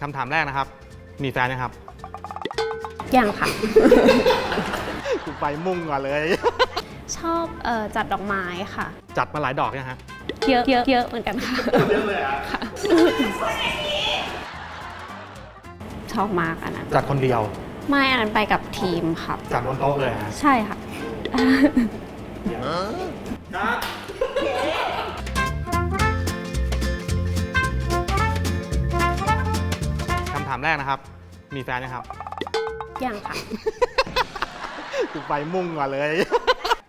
คำถามแรกนะครับ มีแฟนยังครับ ยังค่ะ กูไปมุ่งก่อนเลย ชอบเอ่อจัดดอกไม้ค่ะ จัดมาหลายดอกยังฮะ เยอะเยอะเยอะเหมือนกันค่ะเยอะเลยอะค่ะชอบมากอันนั้นจัดคนเดียว ไม่อันนั้นไปกับทีมครับ จัดบนโต๊ะเลยฮะ ใช่ค่ะคำถ แรกนะครับ มีแฟนยังครับ ยังค่ะกูไปมุ่งก่อนเลย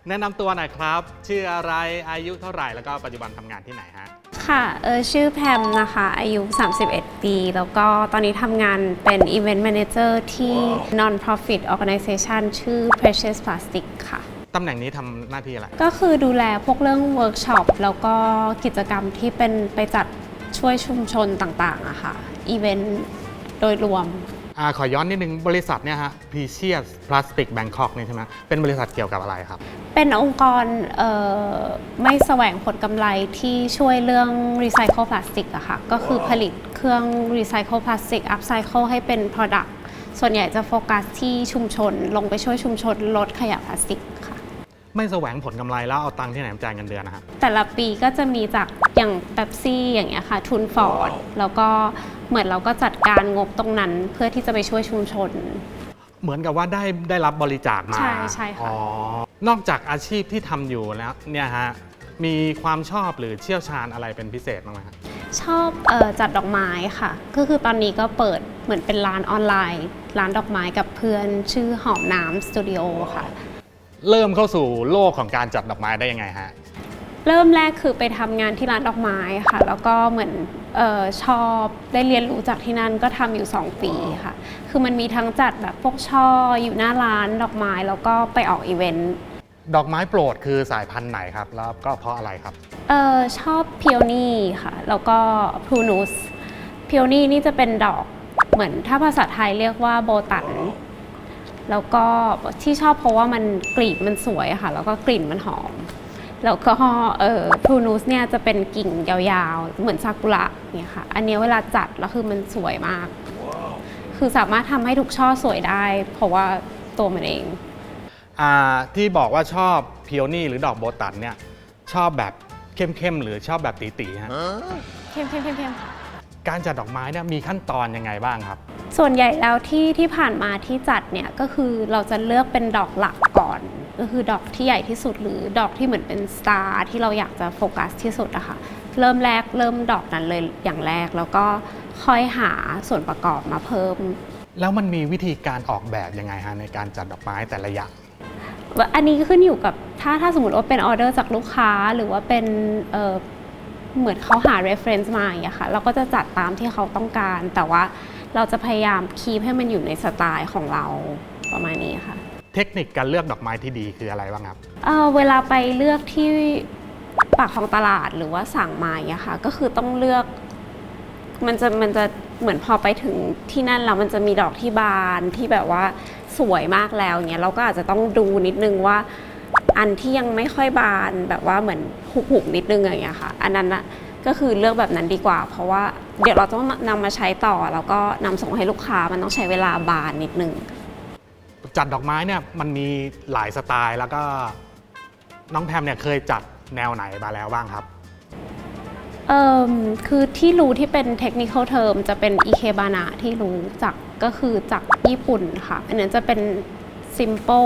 แนะนำตัวหน่อยครับ ชื่ออะไรอายุเท่าไหร่แล้วก็ปัจจุบันทำงานที่ไหนฮะ ค่ะ เออชื่อแพมนะคะ อายุ 31 ปี แล้วก็ตอนนี้ทำงานเป็น Event Manager ที่ Non-Profit Organization ชื่อ Precious Plastic ค่ะ ตำแหน่งนี้ทำหน้าที่อะไร ก็คือดูแลพวกเรื่องเวิร์กช็อป แล้วก็กิจกรรมที่เป็นไปจัดช่วยชุมชนต่างๆอะค่ะ อีเวนต์ โดยรวมอ่าขอย้อนนิดนึงบริษัทเนี่ยฮะ Precious Plastic Bangkok เนี่ยใช่ไหมเป็นบริษัทเกี่ยวกับอะไรครับ เป็นองค์กรเอ่อไม่แสวงผลกำไรที่ช่วยเรื่องรีไซเคิลพลาสติกอะค่ะ ก็คือผลิตเครื่องรีไซเคิลพลาสติกอัพไซเคิลให้เป็น Product ส่วนใหญ่จะโฟกัสที่ชุมชน ลงไปช่วยชุมชนลดขยะพลาสติกค่ะ ไม่แสวงผลกำไรแล้วเอาตังค์ที่ไหนมาจ่ายเงินเดือนนะครับแต่ละปีก็จะมีจากอย่างเ e ปซี่อย่างเงี้ยค่ะทุนฟอร์ดแล้วก็เหมือนเราก็จัดการงบตรงนั้นเพื่อที่จะไปช่วยชุมชน เหมือนกับว่าได้ได้รับบริจาคมาใช่ใช่ค่ะ อ๋อนอกจากอาชีพที่ทำอยู่แล้วเนี่ยฮะมีความชอบหรือเชี่ยวชาญอะไรเป็นพิเศษบ้างไหมครับชอบเออจัดดอกไม้ค่ะ ก็คือตอนนี้ก็เปิดเหมือนเป็นร้านออนไลน์ ร้านดอกไม้กับเพื่อนชื่อหอมน้ำสตูดิโอค่ะ เริ่มเข้าสู่โลกของการจัดดอกไม้ได้ยังไงฮะ เริ่มแรกคือไปทำงานที่ร้านดอกไม้ค่ะ แล้วก็เหมือนเออชอบได้เรียนรู้จากที่นั่นก็ทำอยู่ 2 ปีค่ะ คือมันมีทั้งจัดแบบพวกช่ออยู่หน้าร้านดอกไม้แล้วก็ไปออกอีเวนต์ ดอกไม้โปรดคือสายพันธุ์ไหนครับ แล้วก็เพราะอะไรครับ เออชอบพิโอนี่ค่ะ แล้วก็พลูนุสพิโอนี่นี่จะเป็นดอกเหมือนถ้าภาษาไทยเรียกว่าโบตัน แล้วก็ที่ชอบเพราะว่ามันกลีบมันสวยอะค่ะ แล้วก็กลิ่นมันหอม แล้วก็เออพลูนุสเนี่ยจะเป็นกิ่งยาวๆ เหมือนซากุระเนี่ยค่ะ อันเนี้ยเวลาจัดแล้วคือมันสวยมาก คือสามารถทำให้ทุกช่อสวยได้ เพราะว่าตัวมันเอง อ่าที่บอกว่าชอบพิโอนี่หรือดอกโบตันเนี่ย ชอบแบบเข้มๆหรือชอบแบบตีๆฮะเข้มเข้มเข้มเข้มค่ะการจัดดอกไม้เนี่ยมีขั้นตอนยังไงบ้างครับ ส่วนใหญ่แล้วที่ที่ผ่านมาที่จัดเนี่ยก็คือเราจะเลือกเป็นดอกหลักก่อน ก็คือดอกที่ใหญ่ที่สุดหรือดอกที่เหมือนเป็นสตาร์ที่เราอยากจะโฟกัสที่สุดอะค่ะเริ่มแรกเริ่มดอกนั้นเลยอย่างแรกแล้วก็ค่อยหาส่วนประกอบมาเพิ่ม แล้วมันมีวิธีการออกแบบยังไงฮะในการจัดดอกไม้แต่ละอย่างอันนี้ก็ขึ้นอยู่กับถ้าถ้าสมมติว่าเป็นออเดอร์จากลูกค้าหรือว่าเป็นเอ่อเหมือนเขาหา reference มาอย่างเงี้ยค่ะ เราก็จะจัดตามที่เขาต้องการ แต่ว่า เราจะพยายามคีปให้มันอยู่ในสไตล์ของเราประมาณนี้ค่ะ เทคนิคการเลือกดอกไม้ที่ดีคืออะไรบ้างครับเอ่อเวลาไปเลือกที่ปากของตลาดหรือว่าสั่งมาอย่างเงี้ยค่ะ ก็คือต้องเลือก มันจะมันจะเหมือนพอไปถึงที่นั่นแล้วมันจะมีดอกที่บานที่แบบว่าสวยมากแล้วเงี้ยเราก็อาจจะต้องดูนิดนึงว่าอันที่ยังไม่ค่อยบานแบบว่าเหมือนหุบๆนิดนึงอย่างเงี้ยค่ะ อันนั้นนะ ก็คือเลือกแบบนั้นดีกว่า เพราะว่าเดี๋ยวเราต้องนำมาใช้ต่อ แล้วก็นำส่งให้ลูกค้ามันต้องใช้เวลาบานนิดนึง จัดดอกไม้เนี่ยมันมีหลายสไตล์แล้วก็น้องแพมเนี่ยเคยจัดแนวไหนมาแล้วบ้างครับ เอ่มคือที่รู้ที่เป็นเทคนิคอลเทอมจะเป็นอีเคบานาที่รู้จักก็คือจากญี่ปุ่นค่ะ อันนั้นจะเป็น ซิม p ป e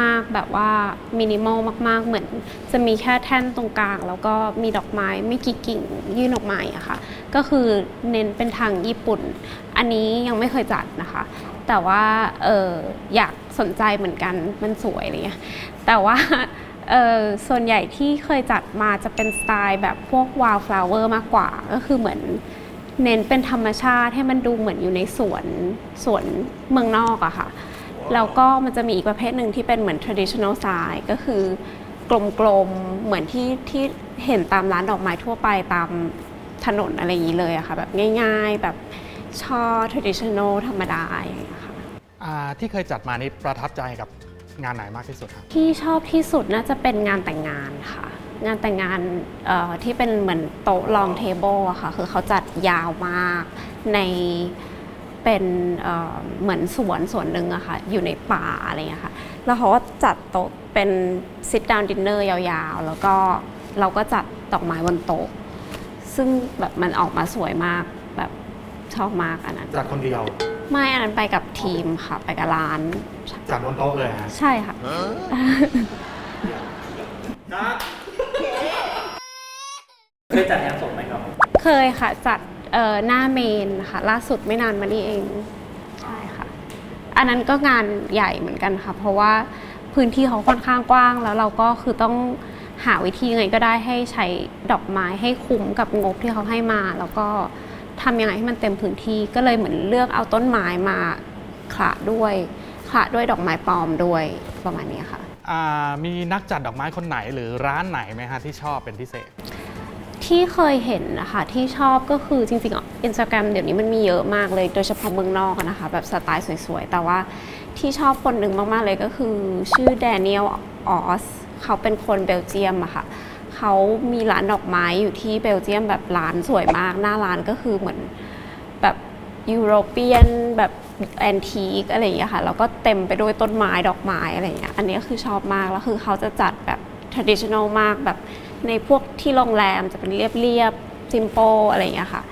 มาก ๆ แบบว่ามินิมอลมาก ๆ เหมือนจะมีแค่แท่นตรงกลาง แล้วก็มีดอกไม้ไม่กี่กิ่งยื่นออกมาอะค่ะ ก็คือเน้นเป็นทางญี่ปุ่น อันนี้ยังไม่เคยจัดนะคะ แต่ว่าเอออยากสนใจเหมือนกันมันสวยอะไรเงี้ยแต่ว่าเออส่วนใหญ่ที่เคยจัดมาจะเป็นสไตล์แบบพวกว l ลฟลาวเวอร์มากกว่า ก็คือเหมือนเน้นเป็นธรรมชาติให้มันดูเหมือนอยู่ในสวนสวนเมืองนอกอะค่ะ แล้วก็มันจะมีอีกประเภทหนึ่งที่เป็นเหมือน traditional style ก็คือกลมๆ เหมือนที่ที่เห็นตามร้านดอกไม้ทั่วไปตามถนนอะไรอย่างนี้เลยอะค่ะแบบง่ายๆ แบบช่อ traditional ธรรมดาอย่างเงี้ยค่ะอ่าที่เคยจัดมานี่ประทับใจกับงานไหนมากที่สุดครับที่ชอบที่สุดน่าจะเป็นงานแต่งงานค่ะ งานแต่งงานเอ่อที่เป็นเหมือนโต๊ะลองเทเบิลอะค่ะ คือเขาจัดยาวมากใน เป็นเอ่อเหมือนสวนสวนหนึ่งอะค่ะอยู่ในป่าอะไรอย่างเงี้ยค่ะแล้วเขาก็จัดโต๊ะเป็น sit down dinner ยาวๆ แล้วก็เราก็จัดดอกไม้บนโต๊ะ ซึ่งแบบมันออกมาสวยมากแบบชอบมากอันนั้นจัดคนเดียว ไม่อันนั้นไปกับทีมค่ะ ไปกับร้านจัดบนโต๊ะเลยฮะใช่ค่ะ เคยจัดงานศพไหมครับ เคยค่ะจัดเอ่อ หน้าเมนค่ะล่าสุดไม่นานมานี้เองใช่ค่ะ อันนั้นก็งานใหญ่เหมือนกันค่ะ เพราะว่าพื้นที่เขาค่อนข้างกว้างแล้วเราก็คือต้องหาวิธียังไงก็ได้ให้ใช้ดอกไม้ให้คุ้มกับงบที่เขาให้มา แล้วก็ทำยังไงให้มันเต็มพื้นที่ก็เลยเหมือนเลือกเอาต้นไม้มาขละด้วยขละด้วยดอกไม้ปลอมด้วยประมาณนี้ค่ะ มีนักจัดดอกไม้คนไหนหรือร้านไหนไหมฮะที่ชอบเป็นพิเศษ ที่เคยเห็นนะคะ ที่ชอบก็คือจริงๆอินสตาแกรมเดี๋ยวนี้มันมีเยอะมากเลย โดยเฉพาะเมืองนอกอะนะคะ แบบสไตล์สวยๆ แต่ว่าที่ชอบคนหนึ่งมากๆเลยก็คือชื่อแดเนียลออสเขาเป็นคนเบลเจียมอะค่ะเขามีร้านดอกไม้อยู่ที่เบลเจียมแบบร้านสวยมาก หน้าร้านก็คือเหมือนแบบยุโรเปียนแบบแอนทีกอะไรอย่างเงี้ยค่ะแล้วก็เต็มไปด้วยต้นไม้ดอกไม้อะไรอย่างเงี้ยอันนี้คือชอบมากแล้วคือเขาจะจัดแบบ traditional มากแบบ ในพวกที่โรงแรมจะเป็นเรียบเรียบ simple อะไรอย่างเงี้ยค่ะ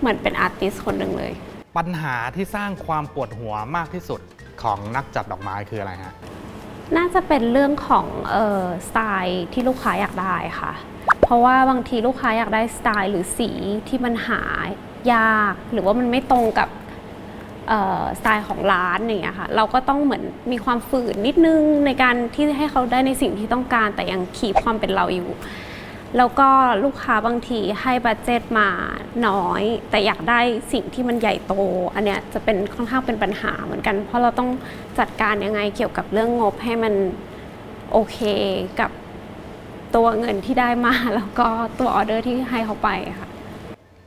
เหมือนเป็นอาร์ติสคนหนึ่งเลย ปัญหาที่สร้างความปวดหัวมากที่สุดของนักจัดดอกไม้คืออะไรฮะ น่าจะเป็นเรื่องของเออสไตล์ที่ลูกค้าอยากได้ค่ะ เพราะว่าบางทีลูกค้าอยากได้สไตล์หรือสีที่มันหายาก หรือว่ามันไม่ตรงกับเอ่อ สไตล์ของร้านอย่างเงี้ยค่ะเราก็ต้องเหมือนมีความฝืนนิดนึงในการที่ให้เขาได้ในสิ่งที่ต้องการ แต่ยังคีบความเป็นเราอยู่ แล้วก็ลูกค้าบางทีให้บัตเจตมาน้อย แต่อยากได้สิ่งที่มันใหญ่โต อันเนี้ยจะเป็นค่อนข้างเป็นปัญหาเหมือนกัน เพราะเราต้องจัดการยังไงเกี่ยวกับเรื่องงบให้มันโอเคกับตัวเงินที่ได้มา แล้วก็ตัวออเดอร์ที่ให้เขาไปค่ะ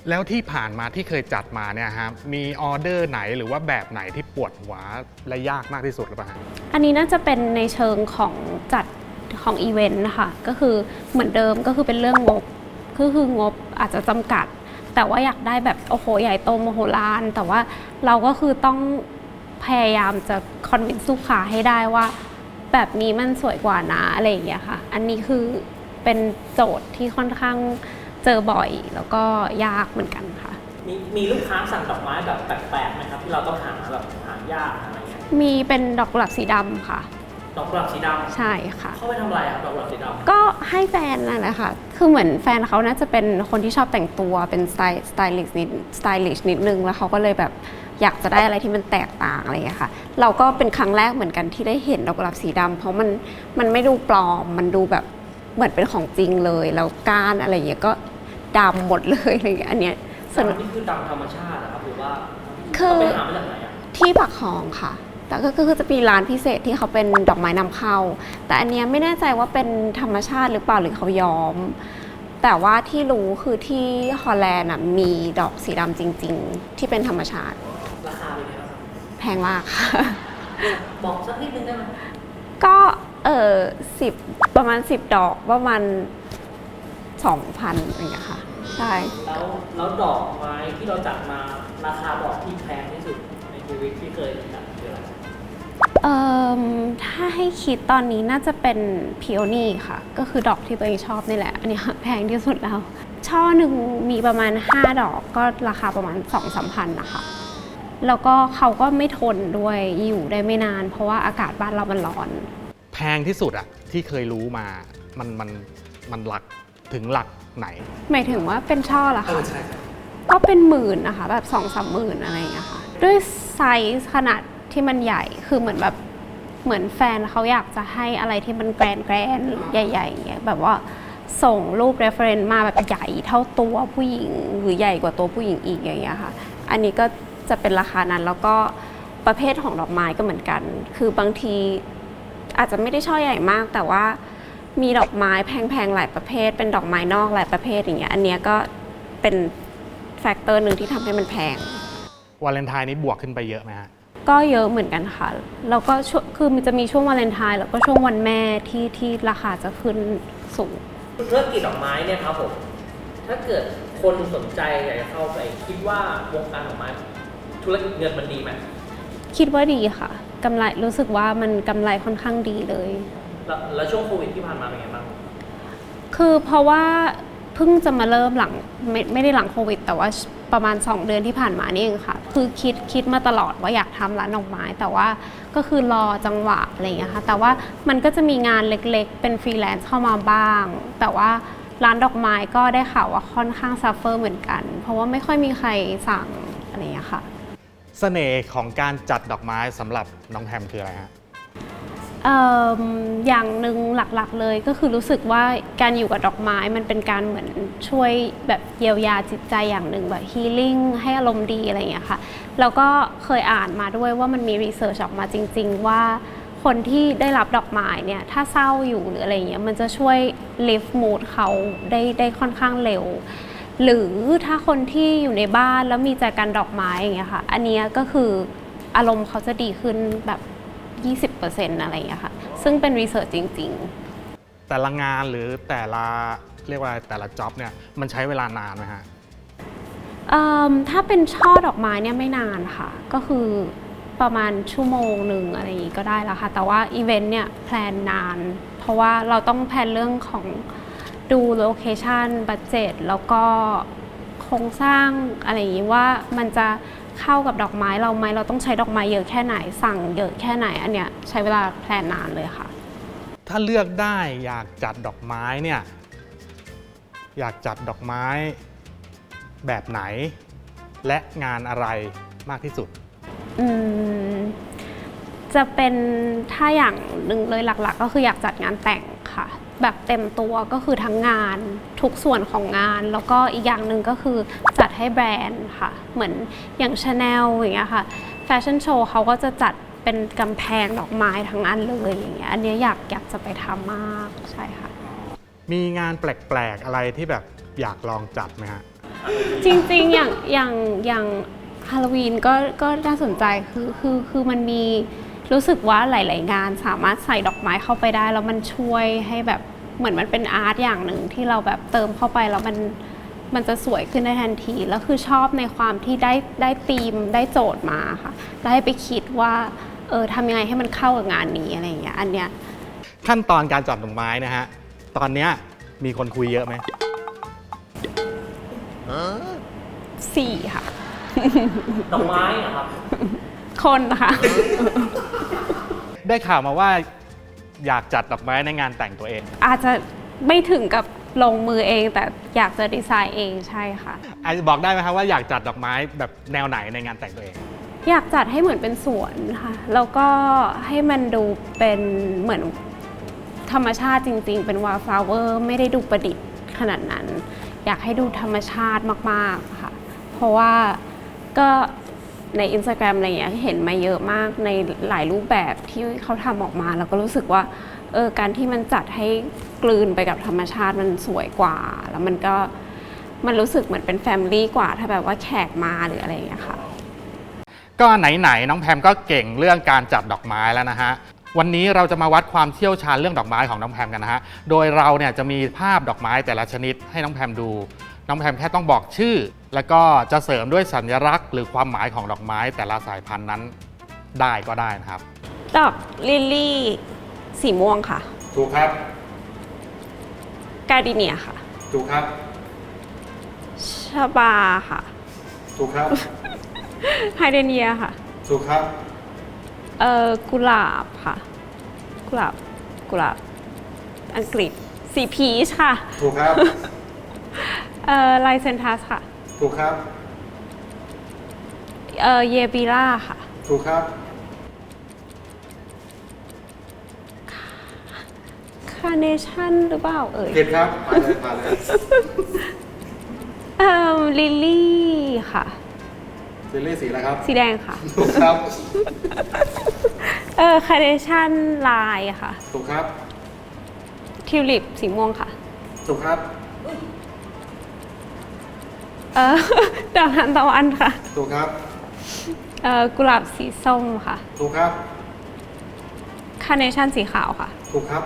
แล้วที่ผ่านมาที่เคยจัดมาเนี่ยฮะมีออเดอร์ไหนหรือว่าแบบไหนที่ปวดหัวและยากมากที่สุดหรือเปล่าฮะอันนี้น่าจะเป็นในเชิงของจัดของอีเวนต์นะคะก็คือเหมือนเดิมก็คือเป็นเรื่องงบก็คืองบอาจจะจำกัด แต่ว่าอยากได้แบบโอ้โหใหญ่โตมโหฬารแต่ว่าเราก็คือต้องพยายามจะคอนวินลูกค้าให้ได้ว่า แบบนี้มันสวยกว่านะอะไรอย่างเงี้ยค่ะ อันนี้คือเป็นโจทย์ที่ค่อนข้าง เจอบ่อยแล้วก็ยากเหมือนกันค่ะ มีมีลูกค้าสั่งดอกไม้แบบแปลกๆไหมครับที่เราต้องหาแบบหายากอะไรเงี้ยมีเป็นดอกกุหลาบสีดำค่ะ ดอกกุหลาบสีดใช่ค่ะำเข้าไปทำอะไรครับดอกกุหลาบสีดำก็ให้แฟนนั่นแหละค่ะ คือเหมือนแฟนเขาน่าจะเป็นคนที่ชอบแต่งตัวเป็นสไตล์สไตลิชนิดสไตลิชนิดนึง แล้วเขาก็เลยแบบอยากจะได้อะไรที่มันแตกต่างอะไรอย่างเงี้ยค่ะ เราก็เป็นครั้งแรกเหมือนกันที่ได้เห็นดอกกุหลาบสีดำเพราะมันมันไม่ดูปลอม มันดูแบบ เหมือนเป็นของจริงเลย แล้วก้านอะไรอย่างเงี้ยก็ดำหมดเลยอะไรอย่างเงี้ยอันเนี้ยสนุกดำนี่คือดำธรรมชาตินะครับหรือว่าคือ เราไปหามาจากไหนอะที่ปักคลองค่ะ แต่ก็คือจะมีร้านพิเศษที่เขาเป็นดอกไม้นำเข้า แต่อันเนี้ยไม่แน่ใจว่าเป็นธรรมชาติหรือเปล่าหรือเขาย้อม แต่ว่าที่รู้คือที่ฮอลแลนด์น่ะมีดอกสีดำจริง ๆ ที่เป็นธรรมชาติราคาเป็นไงบ้างครับแพงมากค่ะ บอกสักนิดนึงได้ไหมก็ เออสิบประมาณ10ดอกประมาณ2,000อย่างเงี้ยค่ะ ใช่ แล้วแล้วดอกไม้ที่เราจัดมาราคาดอกที่แพงที่สุดในชีวิตที่เคยจัดคืออะไรเอ่มถ้าให้คิดตอนนี้น่าจะเป็นพิโอนี่ค่ะ ก็คือดอกที่ตัวเองชอบนี่แหละ อันเนี้ยแพงที่สุดแล้ว ช่อหนึ่งมีประมาณ 5 ดอกก็ราคาประมาณ2 3พันนะคะ แล้วก็เขาก็ไม่ทนด้วยอยู่ได้ไม่นาน เพราะว่าอากาศบ้านเรามันร้อน แพงที่สุดอะที่เคยรู้มามันมันมันหลักถึงหลักไหน หมายถึงว่าเป็นช่อละเอค่ะอใช่ครับก็เป็นหมื่นนะคะ แบบสองสามหมื่นอะไรอย่างเงี้ยค่ะ ด้วยไซส์ขนาดที่มันใหญ่คือเหมือนแบบเหมือนแฟนเขาอยากจะให้อะไรที่มันแกรนแกรนใหญ่ๆอย่างเงี้ยแบบว่าส่งรูป reference มาแบบใหญ่เท่าตัวผู้หญิงหรือใหญ่กว่าตัวผู้หญิงอีกอย่างเงี้ยค่ะ อันนี้ก็จะเป็นราคานั้นแล้วก็ประเภทของดอกไม้ก็เหมือนกัน คือบางที อาจจะไม่ได้ช่อใหญ่มาก แต่ว่ามีดอกไม้แพงๆหลายประเภท เป็นดอกไม้นอกหลายประเภทอย่างเงี้ยอันเนี้ยก็เป็นแฟกเตอร์หนึ่งที่ทำให้มันแพง วาเลนไทน์นี้บวกขึ้นไปเยอะไหมฮะ ก็เยอะเหมือนกันค่ะ แล้วก็ช่วงคือมันจะมีช่วงวาเลนไทน์แล้วก็ช่วงวันแม่ที่ที่ราคาจะขึ้นสูง ธุรกิจดอกไม้เนี่ยครับผมถ้าเกิดคนสนใจอยากจะเข้าไป คิดว่าวงการดอกไม้ถธุรกิจเงินมันดีไหมคิดว่าดีค่ะ กำไรรู้สึกว่ามันกำไรค่อนข้างดีเลย แล้วแล้วช่วงโควิดที่ผ่านมาเป็นไงบ้าง คือเพราะว่าเพิ่งจะมาเริ่มหลังไม่ไม่ได้หลังโควิด แต่ว่าประมาณ 2 เดือนที่ผ่านมานี่เองค่ะ คือคิดคิดมาตลอดว่าอยากทำร้านดอกไม้ แต่ว่าก็คือรอจังหวะอะไรอย่างเงี้ยค่ะแต่ว่ามันก็จะมีงานเล็กๆ เป็นฟรีแลนซ์เข้ามาบ้าง แต่ว่าร้านดอกไม้ก็ได้ข่าวว่าค่อนข้างซัฟเฟอร์เหมือนกัน เพราะว่าไม่ค่อยมีใครสั่งอะไรอย่างเงี้ยค่ะ เสน่ห์ของการจัดดอกไม้สำหรับน้องแพมคืออะไรฮะ เอิ่มอย่างหนึ่งหลักๆเลยก็คือรู้สึกว่าการอยู่กับดอกไม้มันเป็นการเหมือนช่วยแบบเยียวยาจิตใจอย่างหนึ่งแบบฮีลิ่งให้อารมณ์ดีอะไรอย่างเงี้ยค่ะแล้วก็เคยอ่านมาด้วยว่ามันมีรีเสิร์ชออกมาจริง ๆ ว่าคนที่ได้รับดอกไม้เนี่ยถ้าเศร้าอยู่หรืออะไรอย่างเงี้ยมันจะช่วย lift mood เขาได้ได้ค่อนข้างเร็ว หรือถ้าคนที่อยู่ในบ้านแล้วมีใจกันดอกไม้อย่างเงี้ยค่ะ อันเนี้ยก็คืออารมณ์เขาจะดีขึ้นแบบ 20%อะไรอย่างเงี้ยค่ะ ซึ่งเป็นรีเสิร์ชจริงแต่ละงานหรือแต่ละเรียกว่าอะไรแต่ละจ็อบเนี่ยมันใช้เวลานานไหมฮะๆเอิ่มถ้าเป็นช่อดอกไม้เนี่ยไม่นานค่ะ ก็คือประมาณชั่วโมงหนึ่งอะไรอย่างงี้ก็ได้แล้วค่ะ แต่ว่าอีเวนต์เนี่ยแพลนนาน เพราะว่าเราต้องแพลนเรื่องของ ดูโลเคชันบัตเจ็ตแล้วก็โครงสร้างอะไรอย่างงี้ว่ามันจะเข้ากับดอกไม้เราไหมเราต้องใช้ดอกไม้เยอะแค่ไหนสั่งเยอะแค่ไหนอันเนี้ยใช้เวลาแพลนนานเลยค่ะ ถ้าเลือกได้อยากจัดดอกไม้เนี่ยอยากจัดดอกไม้แบบไหน และงานอะไรมากที่สุดอืมจะเป็นถ้าอย่างหนึ่งเลยหลัก ๆ ก็คืออยากจัดงานแต่งค่ะ แบบเต็มตัวก็คือทั้งงานทุกส่วนของงาน แล้วก็อีกอย่างหนึ่งก็คือจัดให้แบรนด์ค่ะ เหมือนอย่างชาแนลอย่างเงี้ยค่ะแฟชั่นโชว์เขาก็จะจัดเป็นกำแพงดอกไม้ทั้งอันเลยอย่างเงี้ยอันเนี้ยอยากอยากจะไปทำมากใช่ค่ะ มีงานแปลก ๆ อะไรที่แบบอยากลองจัดไหมฮะ จริงๆ อย่างอย่างอย่างฮาโลวีนก็ก็น่าสนใจคือคือคือมันมี รู้สึกว่าหลาย ๆ งานสามารถใส่ดอกไม้เข้าไปได้ แล้วมันช่วยให้แบบเหมือนมันเป็นอาร์ตอย่างหนึ่งที่เราแบบเติมเข้าไปแล้วมันมันจะสวยขึ้นได้ทันที แล้วคือชอบในความที่ได้ได้ธีมได้โจทย์มาค่ะแล้วให้ไปคิดว่าเออทำยังไงให้มันเข้ากับงานนี้อะไรอย่างเงี้ยอันเนี้ยขั้นตอนการจัดดอกไม้นะฮะตอนเนี้ยมีคนคุยเยอะไหมสี่ค่ะ ดอกไม้อะครับ คนนะคะ ได้ข่าวมาว่าอยากจัดดอกไม้ในงานแต่งตัวเอง อาจจะไม่ถึงกับลงมือเอง แต่อยากจะดีไซน์เองใช่ค่ะ อาจจะบอกได้ไหมครับว่าอยากจัดดอกไม้แบบแนวไหนในงานแต่งตัวเอง อยากจัดให้เหมือนเป็นสวนค่ะ แล้วก็ให้มันดูเป็นเหมือนธรรมชาติจริง ๆ เป็นวาลฟลาเวอร์ไม่ได้ดูประดิษฐ์ขนาดนั้น อยากให้ดูธรรมชาติมากๆค่ะ เพราะว่าก็ ใน Instagram อะไรอย่างเงี้ยเห็นมาเยอะมากในหลายรูปแบบที่เขาทำออกมา แล้วก็รู้สึกว่าเออการที่มันจัดให้กลืนไปกับธรรมชาติมันสวยกว่า แล้วมันก็มันรู้สึกเหมือนเป็นแฟมิลี่กว่า ถ้าแบบว่าแขกมาหรืออะไรอย่างเงี้ยค่ะ ก็ไหนๆน้องแพมก็เก่งเรื่องการจัดดอกไม้แล้วนะฮะวันนี้เราจะมาวัดความเชี่ยวชาญเรื่องดอกไม้ของน้องแพมกันนะฮะ โดยเราเนี่ยจะมีภาพดอกไม้แต่ละชนิดให้น้องแพมดู น้องแพมแค่ต้องบอกชื่อ แล้วก็จะเสริมด้วยสัญลักษณ์หรือความหมายของดอกไม้แต่ละสายพันธุ์นั้นได้ก็ได้นะครับ ดอกลิลลี่สีม่วงค่ะ ถูกครับกาดิเนียค่ะ ถูกครับชาบาค่ะ ถูกครับ ไฮเดรเนียค่ะ ถูกครับ เอ่อกุหลาบค่ะ กุหลาบ กุหลาบ อังกฤษ สีพีชค่ะ ถูกครับ เอ่อไลเซนทัสค่ะ ถูกครับ เอ่อเยบิล่าค่ะ ถูกครับ คาร์เนชั่นหรือเปล่าเอ่ย ผิดครับ มาเลยมาเลยเอ่อลิลลี่ค่ะเจลลี่สีอะไรครับ สีแดงค่ะ ถูกครับ เอ่อคาร์เนชั่นลายค่ะ ถูกครับ ทิวลิปสีม่วงค่ะ ถูกครับ เอ่อดอกทานตะวันค่ะถูกครับเอ่อกุหลาบสีส้มค่ะ ถูกครับคาร์เนชั่นสีขาวค่ะถูกครับ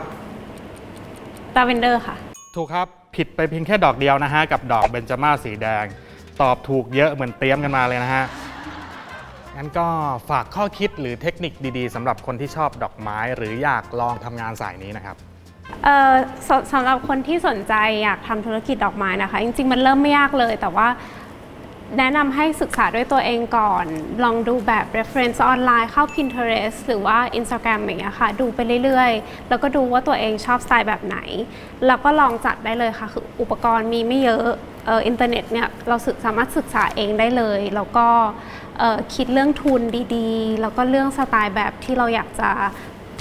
ลาเวนเดอร์ค่ะ ถูกครับ ผิดไปเพียงแค่ดอกเดียวนะฮะ กับดอกเบญจมาศสีแดง ตอบถูกเยอะเหมือนเตรียมกันมาเลยนะฮะ งั้นก็ฝากข้อคิดหรือเทคนิคดีๆสำหรับคนที่ชอบดอกไม้ หรืออยากลองทำงานสายนี้นะครับ เอ่อสสำหรับคนที่สนใจอยากทำธุรกิจดอกไม้นะคะ จริง ๆ มันเริ่มไม่ยากเลย แต่ว่าแนะนำให้ศึกษาด้วยตัวเองก่อน ลองดูแบบ reference ออนไลน์เข้า Pinterest หรือว่า Instagram อย่างเงี้ยค่ะ ดูไปเรื่อยๆ แล้วก็ดูว่าตัวเองชอบสไตล์แบบไหน แล้วก็ลองจัดได้เลยค่ะ คืออุปกรณ์มีไม่เยอะเอออินเทอร์เน็ตเนี่ยเราสามารถศึกษาเองได้เลย แล้วก็คิดเรื่องทุนดีๆ แล้วก็เรื่องสไตล์แบบที่เราอยากจะ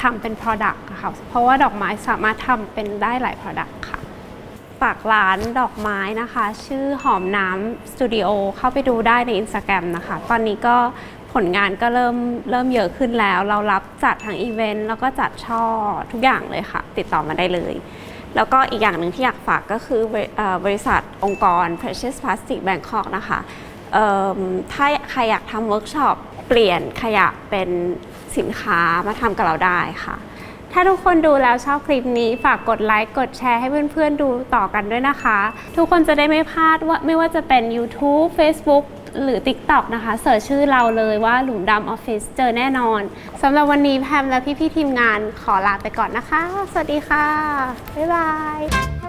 ทำเป็น Product ค่ะ เพราะว่าดอกไม้สามารถทำเป็นได้หลาย Product ค่ะฝากร้านดอกไม้นะคะ ชื่อหอมน้ำสตูดิโอเข้าไปดูได้ใน Instagram นะคะ ตอนนี้ก็ผลงานก็เริ่มเริ่มเยอะขึ้นแล้ว เรารับจัดทั้งอีเวนต์แล้วก็จัดช่อทุกอย่างเลยค่ะ ติดต่อมาได้เลย แล้วก็อีกอย่างหนึ่งที่อยากฝากก็คือบริษัทองค์กร Precious Plastic Bangkok นะคะถ้าใครอยากทำเวิร์กช็อปเปลี่ยนขยะเป็น สินค้ามาทำกับเราได้ค่ะ ถ้าทุกคนดูแล้วชอบคลิปนี้ฝากกดไลค์กดแชร์ให้เพื่อนๆดูต่อกันด้วยนะคะ ทุกคนจะได้ไม่พลาดว่าไม่ว่าจะเป็น YouTube Facebook หรือ TikTok นะคะเสิร์ชชื่อเราเลยว่าหลุมดำออฟฟิศเจอแน่นอนสำหรับวันนี้แพมและพี่ๆทีมงานขอลาไปก่อนนะคะ สวัสดีค่ะ บ๊ายบาย